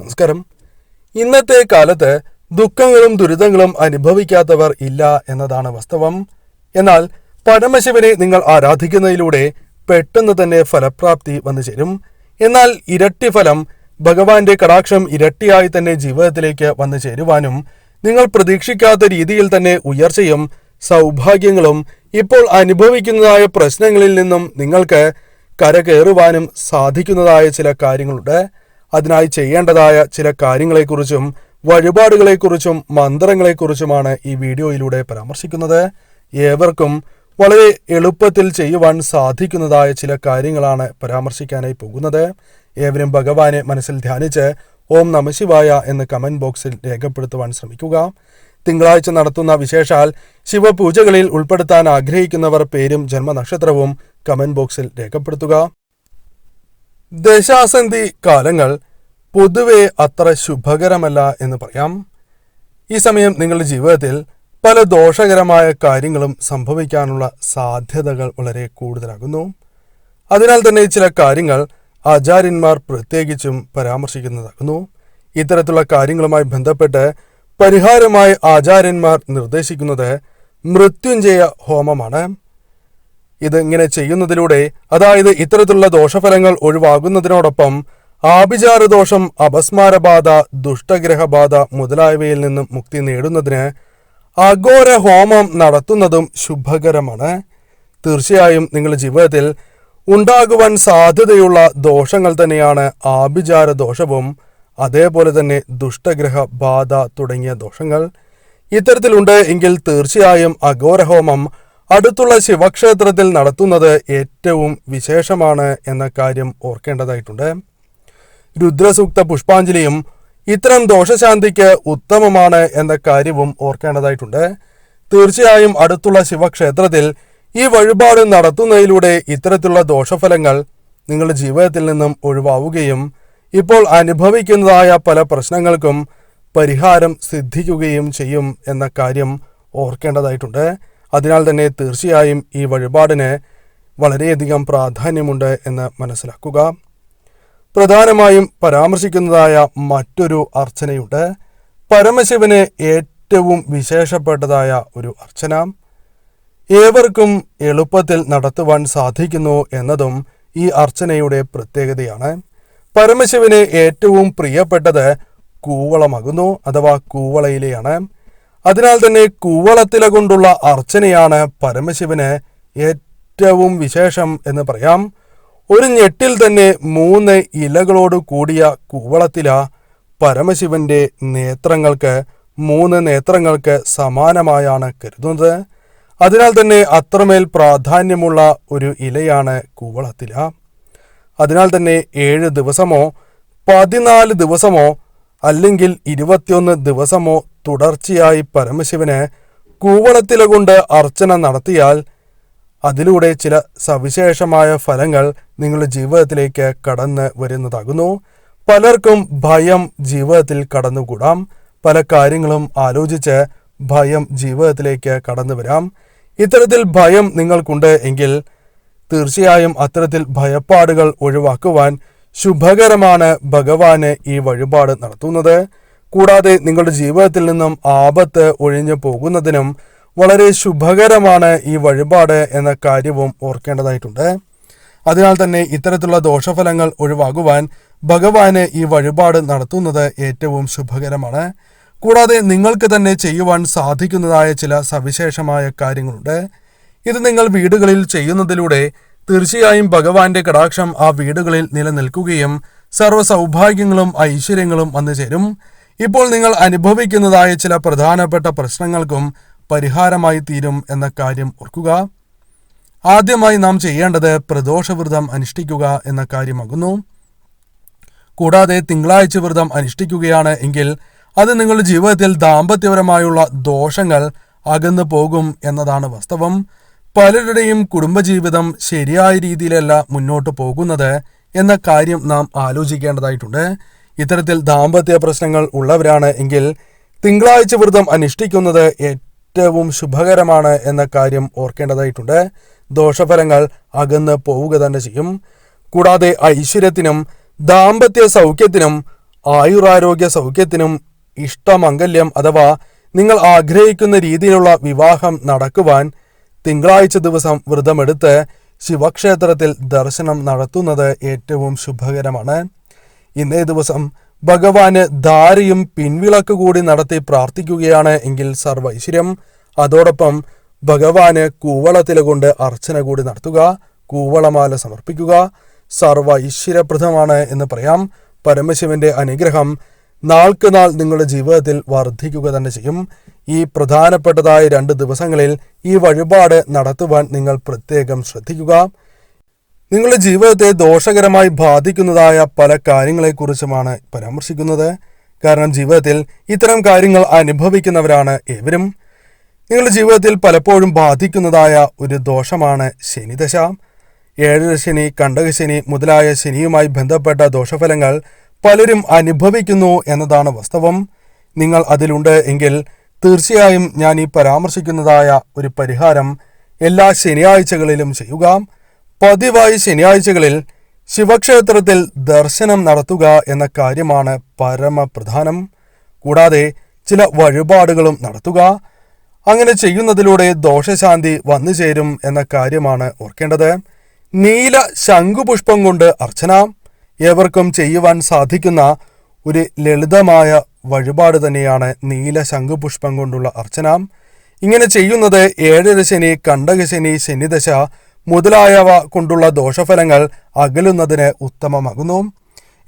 നമസ്കാരം. ഇന്നത്തെ കാലത്ത് ദുഃഖങ്ങളും ദുരിതങ്ങളും അനുഭവിക്കാത്തവർ ഇല്ല എന്നതാണ് വാസ്തവം. എന്നാൽ പരമശിവനെ നിങ്ങൾ ആരാധിക്കുന്നതിലൂടെ പെട്ടെന്ന് തന്നെ ഫലപ്രാപ്തി വന്നു ചേരും. എന്നാൽ ഇരട്ടി ഫലം ഭഗവാന്റെ കടാക്ഷം ഇരട്ടിയായി തന്നെ ജീവിതത്തിലേക്ക് വന്നു ചേരുവാനും നിങ്ങൾ പ്രതീക്ഷിക്കാത്ത രീതിയിൽ തന്നെ ഉയർച്ചയും സൗഭാഗ്യങ്ങളും ഇപ്പോൾ അനുഭവിക്കുന്നതായ പ്രശ്നങ്ങളിൽ നിന്നും നിങ്ങൾക്ക് കരകയറുവാനും സാധിക്കുന്നതായ ചില കാര്യങ്ങളുണ്ട്. അതിനായി ചെയ്യേണ്ടതായ ചില കാര്യങ്ങളെക്കുറിച്ചും വഴിപാടുകളെക്കുറിച്ചും മന്ത്രങ്ങളെക്കുറിച്ചുമാണ് ഈ വീഡിയോയിലൂടെ പരാമർശിക്കുന്നത്. ഏവർക്കും വളരെ എളുപ്പത്തിൽ ചെയ്യുവാൻ സാധിക്കുന്നതായ ചില കാര്യങ്ങളാണ് പരാമർശിക്കാനായി പോകുന്നത്. ഏവരും ഭഗവാനെ മനസ്സിൽ ധ്യാനിച്ച് ഓം നമശിവായ എന്ന് കമന്റ് ബോക്സിൽ രേഖപ്പെടുത്തുവാൻ ശ്രമിക്കുക. തിങ്കളാഴ്ച നടത്തുന്ന വിശേഷാൽ ശിവപൂജകളിൽ ഉൾപ്പെടുത്താൻ ആഗ്രഹിക്കുന്നവർ പേരും ജന്മനക്ഷത്രവും കമന്റ് ബോക്സിൽ രേഖപ്പെടുത്തുക. ദശാസന്ധി കാലങ്ങൾ പൊതുവെ അത്ര ശുഭകരമല്ല എന്ന് പറയാം. ഈ സമയം നിങ്ങളുടെ ജീവിതത്തിൽ പല ദോഷകരമായ കാര്യങ്ങളും സംഭവിക്കാനുള്ള സാധ്യതകൾ വളരെ കൂടുതലാകുന്നു. അതിനാൽ തന്നെ ചില കാര്യങ്ങൾ ആചാര്യന്മാർ പ്രത്യേകിച്ചും പരാമർശിക്കുന്നതാകുന്നു. ഇത്തരത്തിലുള്ള കാര്യങ്ങളുമായി ബന്ധപ്പെട്ട് പരിഹാരമായി ആചാര്യന്മാർ നിർദ്ദേശിക്കുന്നത് മൃത്യുഞ്ജയ ഹോമമാണ്. ഇത് ഇങ്ങനെ ചെയ്യുന്നതിലൂടെ അതായത് ഇത്തരത്തിലുള്ള ദോഷഫലങ്ങൾ ഒഴിവാകുന്നതിനോടൊപ്പം ആഭിചാര ദോഷം അപസ്മാരബാധ ദുഷ്ടഗ്രഹബാധ മുതലായവയിൽ നിന്നും മുക്തി നേടുന്നതിന് അഘോര ഹോമം നടത്തുന്നതും ശുഭകരമാണ്. തീർച്ചയായും നിങ്ങളുടെ ജീവിതത്തിൽ ഉണ്ടാകുവാൻ സാധ്യതയുള്ള ദോഷങ്ങൾ തന്നെയാണ് ആഭിചാര ദോഷവും അതേപോലെ തന്നെ ദുഷ്ടഗ്രഹ ബാധ തുടങ്ങിയ ദോഷങ്ങൾ. ഇത്തരത്തിലുണ്ട് എങ്കിൽ തീർച്ചയായും അഘോരഹോമം അടുത്തുള്ള ശിവക്ഷേത്രത്തിൽ നടത്തുന്നത് ഏറ്റവും വിശേഷമാണ് എന്ന കാര്യം ഓർക്കേണ്ടതായിട്ടുണ്ട്. രുദ്രസൂക്ത പുഷ്പാഞ്ജലിയും ഇത്തരം ദോഷശാന്തിക്ക് ഉത്തമമാണ് എന്ന കാര്യവും ഓർക്കേണ്ടതായിട്ടുണ്ട്. തീർച്ചയായും അടുത്തുള്ള ശിവക്ഷേത്രത്തിൽ ഈ വഴിപാട് നടത്തുന്നതിലൂടെ ഇത്തരത്തിലുള്ള ദോഷഫലങ്ങൾ നിങ്ങളുടെ ജീവിതത്തിൽ നിന്നും ഒഴിവാവുകയും ഇപ്പോൾ അനുഭവിക്കുന്നതായ പല പ്രശ്നങ്ങൾക്കും പരിഹാരം സിദ്ധിക്കുകയും ചെയ്യും എന്ന കാര്യം ഓർക്കേണ്ടതായിട്ടുണ്ട്. അതിനാൽ തന്നെ തീർച്ചയായും ഈ വഴിപാടിന് വളരെയധികം പ്രാധാന്യമുണ്ട് എന്ന് മനസ്സിലാക്കുക. പ്രധാനമായും പരാമർശിക്കുന്നതായ മറ്റൊരു അർച്ചനയുണ്ട്. പരമശിവന് ഏറ്റവും വിശേഷപ്പെട്ടതായ ഒരു അർച്ചന. ഏവർക്കും എളുപ്പത്തിൽ നടത്തുവാൻ സാധിക്കുന്നു എന്നതും ഈ അർച്ചനയുടെ പ്രത്യേകതയാണ്. പരമശിവന് ഏറ്റവും പ്രിയപ്പെട്ടത് കൂവളമാകുന്നു അഥവാ കൂവളയിലെയാണ്. അതിനാൽ തന്നെ കൂവളത്തില കൊണ്ടുള്ള അർച്ചനയാണ് പരമശിവന് ഏറ്റവും വിശേഷം എന്ന് പറയാം. ഒരു ഞെട്ടിൽ തന്നെ മൂന്ന് ഇലകളോട് കൂടിയ കൂവളത്തില പരമശിവന്റെ നേത്രങ്ങൾക്ക് മൂന്ന് നേത്രങ്ങൾക്ക് സമാനമായാണ് കരുതുന്നത്. അതിനാൽ തന്നെ അത്രമേൽ പ്രാധാന്യമുള്ള ഒരു ഇലയാണ് കൂവളത്തില. അതിനാൽ തന്നെ ഏഴ് ദിവസമോ പതിനാല് ദിവസമോ അല്ലെങ്കിൽ ഇരുപത്തിയൊന്ന് ദിവസമോ തുടർച്ചയായി പരമശിവന് കൂവളത്തില കൊണ്ട് അർച്ചന നടത്തിയാൽ അതിലൂടെ ചില സവിശേഷമായ ഫലങ്ങൾ നിങ്ങളുടെ ജീവിതത്തിലേക്ക് കടന്ന് വരുന്നതാകുന്നു. പലർക്കും ഭയം ജീവിതത്തിൽ കടന്നുകൂടാം. പല കാര്യങ്ങളും ആലോചിച്ച് ഭയം ജീവിതത്തിലേക്ക് കടന്നു വരാം. ഇത്തരത്തിൽ ഭയം നിങ്ങൾക്കുണ്ട് എങ്കിൽ തീർച്ചയായും അത്തരത്തിൽ ഭയപ്പാടുകൾ ഒഴിവാക്കുവാൻ ശുഭകരമാണ് ഭഗവാന് ഈ വഴിപാട് നടത്തുന്നത്. കൂടാതെ നിങ്ങളുടെ ജീവിതത്തിൽ നിന്നും ആപത്ത് ഒഴിഞ്ഞു പോകുന്നതിനും വളരെ ശുഭകരമാണ് ഈ വഴിപാട് എന്ന കാര്യവും ഓർക്കേണ്ടതായിട്ടുണ്ട്. അതിനാൽ തന്നെ ഇത്തരത്തിലുള്ള ദോഷഫലങ്ങൾ ഒഴിവാകുവാൻ ഭഗവാന് ഈ വഴിപാട് നടത്തുന്നത് ഏറ്റവും ശുഭകരമാണ്. കൂടാതെ നിങ്ങൾക്ക് തന്നെ ചെയ്യുവാൻ സാധിക്കുന്നതായ ചില സവിശേഷമായ കാര്യങ്ങളുണ്ട്. ഇത് നിങ്ങൾ വീടുകളിൽ ചെയ്യുന്നതിലൂടെ തീർച്ചയായും ഭഗവാന്റെ കടാക്ഷം ആ വീടുകളിൽ നിലനിൽക്കുകയും സർവ സൗഭാഗ്യങ്ങളും ഐശ്വര്യങ്ങളും വന്നു ചേരും ഇപ്പോൾ നിങ്ങൾ അനുഭവിക്കുന്നതായ ചില പ്രധാനപ്പെട്ട പ്രശ്നങ്ങൾക്കും പരിഹാരമായി തീരും എന്ന കാര്യം ഓർക്കുക. ആദ്യമായി നാം ചെയ്യേണ്ടത് പ്രദോഷവ്രതം അനുഷ്ഠിക്കുക എന്ന കാര്യമാകുന്നു. കൂടാതെ തിങ്കളാഴ്ച വ്രതം അനുഷ്ഠിക്കുകയാണ് എങ്കിൽ അത് നിങ്ങളുടെ ജീവിതത്തിൽ ദാമ്പത്യപരമായുള്ള ദോഷങ്ങൾ അകന്നു പോകും എന്നതാണ് വാസ്തവം. പലരുടെയും കുടുംബജീവിതം ശരിയായ രീതിയിലല്ല മുന്നോട്ട് പോകുന്നത് എന്ന കാര്യം നാം ആലോചിക്കേണ്ടതായിട്ടുണ്ട്. ഇത്തരത്തിൽ ദാമ്പത്യ പ്രശ്നങ്ങൾ ഉള്ളവരാണ് എങ്കിൽ തിങ്കളാഴ്ച വ്രതം അനുഷ്ഠിക്കുന്നത് ഏറ്റവും ശുഭകരമാണ് എന്ന കാര്യം ഓർക്കേണ്ടതായിട്ടുണ്ട്. ദോഷഫലങ്ങൾ അകന്ന് പോവുക തന്നെ ചെയ്യും. കൂടാതെ ഐശ്വര്യത്തിനും ദാമ്പത്യ സൗഖ്യത്തിനും ആയുരാരോഗ്യ സൗഖ്യത്തിനും ഇഷ്ടമംഗല്യം അഥവാ നിങ്ങൾ ആഗ്രഹിക്കുന്ന രീതിയിലുള്ള വിവാഹം നടക്കുവാൻ തിങ്കളാഴ്ച ദിവസം വ്രതമെടുത്ത് ശിവക്ഷേത്രത്തിൽ ദർശനം നടത്തുന്നത് ഏറ്റവും ശുഭകരമാണ്. ഇന്നേ ദിവസം ഭഗവാന് ധാരയും പിൻവിളക്ക് കൂടി നടത്തി പ്രാർത്ഥിക്കുകയാണ് എങ്കിൽ സർവൈശ്വര്യം. അതോടൊപ്പം ഭഗവാന് കൂവളത്തില കൊണ്ട് അർച്ചന കൂടി നടത്തുക കൂവളമാല സമർപ്പിക്കുക. സർവ ഐശ്വര്യപ്രദമാണ് എന്ന് പറയാം. പരമശിവന്റെ അനുഗ്രഹം നാൾക്ക് നാൾ നിങ്ങളുടെ ജീവിതത്തിൽ വർദ്ധിക്കുക തന്നെ ചെയ്യും. ഈ പ്രധാനപ്പെട്ടതായ രണ്ട് ദിവസങ്ങളിൽ ഈ വഴിപാട് നടത്തുവാൻ നിങ്ങൾ പ്രത്യേകം ശ്രദ്ധിക്കുക. നിങ്ങളുടെ ജീവിതത്തെ ദോഷകരമായി ബാധിക്കുന്നതായ പല കാര്യങ്ങളെക്കുറിച്ചുമാണ് പരാമർശിക്കുന്നത്. കാരണം ജീവിതത്തിൽ ഇത്തരം കാര്യങ്ങൾ അനുഭവിക്കുന്നവരാണ് ഏവരും. നിങ്ങളുടെ ജീവിതത്തിൽ പലപ്പോഴും ബാധിക്കുന്നതായ ഒരു ദോഷമാണ് ശനിദശ. ഏഴര ശനി കണ്ടകശനി മുതലായ ശനിയുമായി ബന്ധപ്പെട്ട ദോഷഫലങ്ങൾ പലരും അനുഭവിക്കുന്നു എന്നതാണ് വാസ്തവം. നിങ്ങൾ അതിലുണ്ട് എങ്കിൽ തീർച്ചയായും ഞാൻ ഈ പരാമർശിക്കുന്നതായ ഒരു പരിഹാരം എല്ലാ ശനിയാഴ്ചകളിലും ചെയ്യുക. പതിവായി ശനിയാഴ്ചകളിൽ ശിവക്ഷേത്രത്തിൽ ദർശനം നടത്തുക എന്ന കാര്യമാണ് പരമപ്രധാനം. കൂടാതെ ചില വഴിപാടുകളും നടത്തുക. അങ്ങനെ ചെയ്യുന്നതിലൂടെ ദോഷശാന്തി വന്നു ചേരും എന്ന കാര്യമാണ് ഓർക്കേണ്ടത്. നീല ശംഖുപുഷ്പം കൊണ്ട് അർച്ചന. ഏവർക്കും ചെയ്യുവാൻ സാധിക്കുന്ന ഒരു ലളിതമായ വഴിപാട് തന്നെയാണ് നീല ശംഖുപുഷ്പം കൊണ്ടുള്ള അർച്ചന. ഇങ്ങനെ ചെയ്യുന്നത് ഏഴര ശനി കണ്ടകശനി ശനിദശ മുതലായവ കൊണ്ടുള്ള ദോഷഫലങ്ങൾ അകലുന്നതിന് ഉത്തമമാകുന്നു.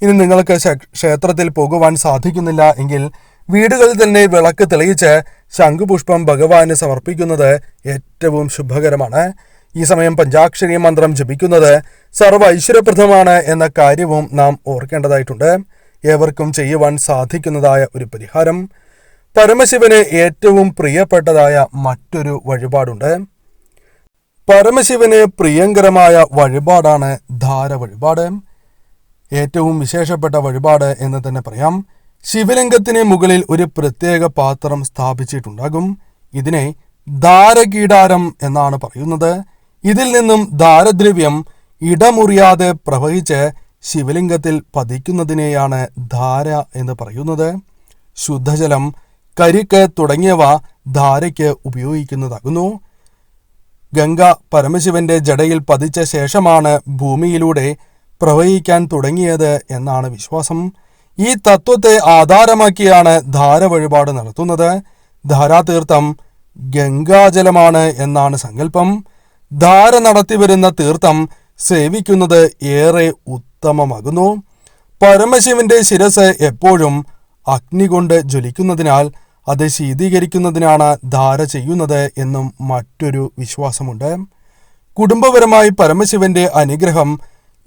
ഇനി നിങ്ങൾക്ക് ക്ഷേത്രത്തിൽ പോകുവാൻ സാധിക്കുന്നില്ല എങ്കിൽ വീടുകളിൽ തന്നെ വിളക്ക് തെളിയിച്ച് ശംഖുപുഷ്പം ഭഗവാന് സമർപ്പിക്കുന്നത് ഏറ്റവും ശുഭകരമാണ്. ഈ സമയം പഞ്ചാക്ഷരി മന്ത്രം ജപിക്കുന്നത് സർവ ഐശ്വര്യപ്രദമാണ് എന്ന കാര്യവും നാം ഓർക്കേണ്ടതായിട്ടുണ്ട്. ഏവർക്കും ചെയ്യുവാൻ സാധിക്കുന്നതായ ഒരു പരിഹാരം. പരമശിവന് ഏറ്റവും പ്രിയപ്പെട്ടതായ മറ്റൊരു വഴിപാടുണ്ട്. പരമശിവന് പ്രിയങ്കരമായ വഴിപാടാണ് ധാര വഴിപാട്. ഏറ്റവും വിശേഷപ്പെട്ട വഴിപാട് എന്ന് തന്നെ പറയാം. ശിവലിംഗത്തിന് മുകളിൽ ഒരു പ്രത്യേക പാത്രം സ്ഥാപിച്ചിട്ടുണ്ടാകും. ഇതിനെ ധാരകീടാരം എന്നാണ് പറയുന്നത്. ഇതിൽ നിന്നും ധാരദ്രവ്യം ഇടമുറിയാതെ പ്രവഹിച്ച് ശിവലിംഗത്തിൽ പതിക്കുന്നതിനെയാണ് ധാര എന്ന് പറയുന്നത്. ശുദ്ധജലം കരിക്ക് തുടങ്ങിയവ ധാരയ്ക്ക് ഉപയോഗിക്കുന്നതാകുന്നു. ഗംഗ പരമശിവന്റെ ജടയിൽ പതിച്ച ശേഷമാണ് ഭൂമിയിലൂടെ പ്രവഹിക്കാൻ തുടങ്ങിയത് എന്നാണ് വിശ്വാസം. ഈ തത്വത്തെ ആധാരമാക്കിയാണ് ധാര വഴിപാട് നടത്തുന്നത്. ധാരാതീർത്ഥം ഗംഗാജലമാണ് എന്നാണ് സങ്കല്പം. ധാര നടത്തിവരുന്ന തീർത്ഥം സേവിക്കുന്നത് ഏറെ ഉത്തമമാകുന്നു. പരമശിവന്റെ ശിരസ് എപ്പോഴും അഗ്നി കൊണ്ട് ജ്വലിക്കുന്നതിനാൽ അത് ശീതീകരിക്കുന്നതിനാണ് ധാര ചെയ്യുന്നത് എന്നും മറ്റൊരു വിശ്വാസമുണ്ട്. കുടുംബപരമായി പരമശിവന്റെ അനുഗ്രഹം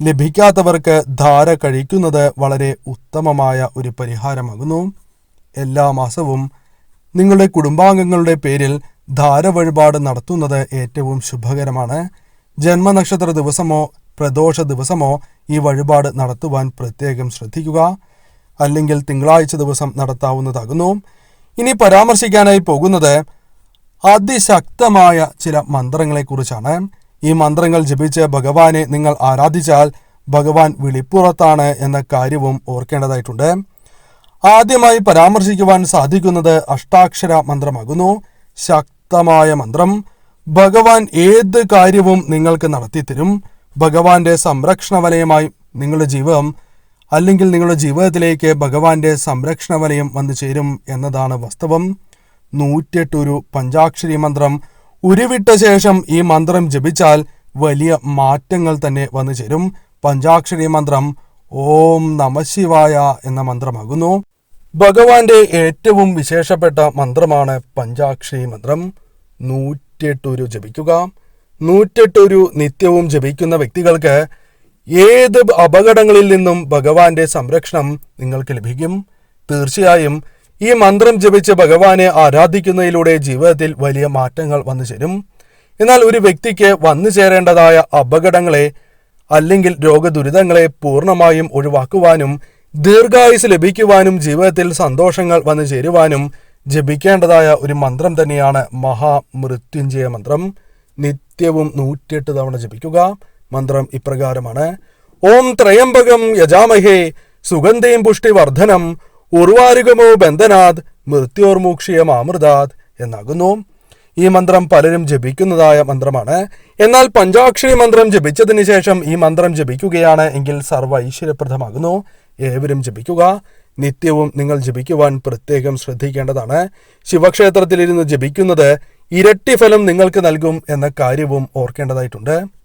ലഭിക്കാത്തവർക്ക് ധാര കഴിക്കുന്നത് വളരെ ഉത്തമമായ ഒരു പരിഹാരമാകുന്നു. എല്ലാ മാസവും നിങ്ങളുടെ കുടുംബാംഗങ്ങളുടെ പേരിൽ ധാര വഴിപാട് നടത്തുന്നത് ഏറ്റവും ശുഭകരമാണ്. ജന്മനക്ഷത്ര ദിവസമോ പ്രദോഷ ദിവസമോ ഈ വഴിപാട് നടത്തുവാൻ പ്രത്യേകം ശ്രദ്ധിക്കുക. അല്ലെങ്കിൽ തിങ്കളാഴ്ച ദിവസം നടത്താവുന്നതാകുന്നു. ഇനി പരാമർശിക്കാനായി പോകുന്നത് അതിശക്തമായ ചില മന്ത്രങ്ങളെക്കുറിച്ചാണ്. ഈ മന്ത്രങ്ങൾ ജപിച്ച് ഭഗവാനെ നിങ്ങൾ ആരാധിച്ചാൽ ഭഗവാൻ വിളിപ്പുറത്താണ് എന്ന കാര്യവും ഓർക്കേണ്ടതായിട്ടുണ്ട്. ആദ്യമായി പരാമർശിക്കുവാൻ സാധിക്കുന്നത് അഷ്ടാക്ഷര മന്ത്രമാകുന്നു. ശക്തമായ മന്ത്രം. ഭഗവാൻ ഏത് കാര്യവും നിങ്ങൾക്ക് നടത്തിത്തരും. ഭഗവാന്റെ സംരക്ഷണ വലയമായി നിങ്ങളുടെ ജീവിതം അല്ലെങ്കിൽ നിങ്ങളുടെ ജീവിതത്തിലേക്ക് ഭഗവാന്റെ സംരക്ഷണ വലയം വന്നു ചേരും എന്നതാണ് വാസ്തവം. നൂറ്റിയെട്ടൊരു പഞ്ചാക്ഷരി മന്ത്രം ഉരുവിട്ട ശേഷം ഈ മന്ത്രം ജപിച്ചാൽ വലിയ മാറ്റങ്ങൾ തന്നെ വന്നു ചേരും. പഞ്ചാക്ഷരി മന്ത്രം ഓം നമശിവായ എന്ന മന്ത്രമാകുന്നു. ഭഗവാന്റെ ഏറ്റവും വിശേഷപ്പെട്ട മന്ത്രമാണ് പഞ്ചാക്ഷരി മന്ത്രം. നൂറ്റിയെട്ടൊരു ജപിക്കുക. നൂറ്റെട്ടൊരു നിത്യവും ജപിക്കുന്ന വ്യക്തികൾക്ക് ഏത് അപകടങ്ങളിൽ നിന്നും ഭഗവാന്റെ സംരക്ഷണം നിങ്ങൾക്ക് ലഭിക്കും? തീർച്ചയായും ഈ മന്ത്രം ജപിച്ച് ഭഗവാനെ ആരാധിക്കുന്നതിലൂടെ ജീവിതത്തിൽ വലിയ മാറ്റങ്ങൾ വന്നു ചേരും. എന്നാൽ ഒരു വ്യക്തിക്ക് വന്നു ചേരേണ്ടതായ അപകടങ്ങളെ അല്ലെങ്കിൽ രോഗദുരിതങ്ങളെ പൂർണമായും ഒഴിവാക്കുവാനും ദീർഘായുസ് ലഭിക്കുവാനും ജീവിതത്തിൽ സന്തോഷങ്ങൾ വന്നു ചേരുവാനും ജപിക്കേണ്ടതായ ഒരു മന്ത്രം തന്നെയാണ് മഹാമൃത്യുഞ്ജയ മന്ത്രം. നിത്യവും നൂറ്റിയെട്ട് തവണ ജപിക്കുക. മന്ത്രം ഇപ്രകാരമാണ്. ഓം ത്രയംബകം യജാമഹേ സുഗന്ധയും പുഷ്ടിവർദ്ധനം ഉർവാരുകമോ ബന്ധനാത് മൃത്യോർമൂക്ഷിയമാമൃതാത് എന്നാകുന്നു. ഈ മന്ത്രം പലരും ജപിക്കുന്നതായ മന്ത്രമാണ്. എന്നാൽ പഞ്ചാക്ഷരി മന്ത്രം ജപിച്ചതിന് ശേഷം ഈ മന്ത്രം ജപിക്കുകയാണ് എങ്കിൽ സർവ ഐശ്വര്യപ്രദമാകുന്നു. ഏവരും ജപിക്കുക. നിത്യവും നിങ്ങൾ ജപിക്കുവാൻ പ്രത്യേകം ശ്രദ്ധിക്കേണ്ടതാണ്. ശിവക്ഷേത്രത്തിലിരുന്ന് ജപിക്കുന്നത് ഇരട്ടി ഫലം നിങ്ങൾക്ക് നൽകും എന്ന കാര്യവും ഓർക്കേണ്ടതായിട്ടുണ്ട്.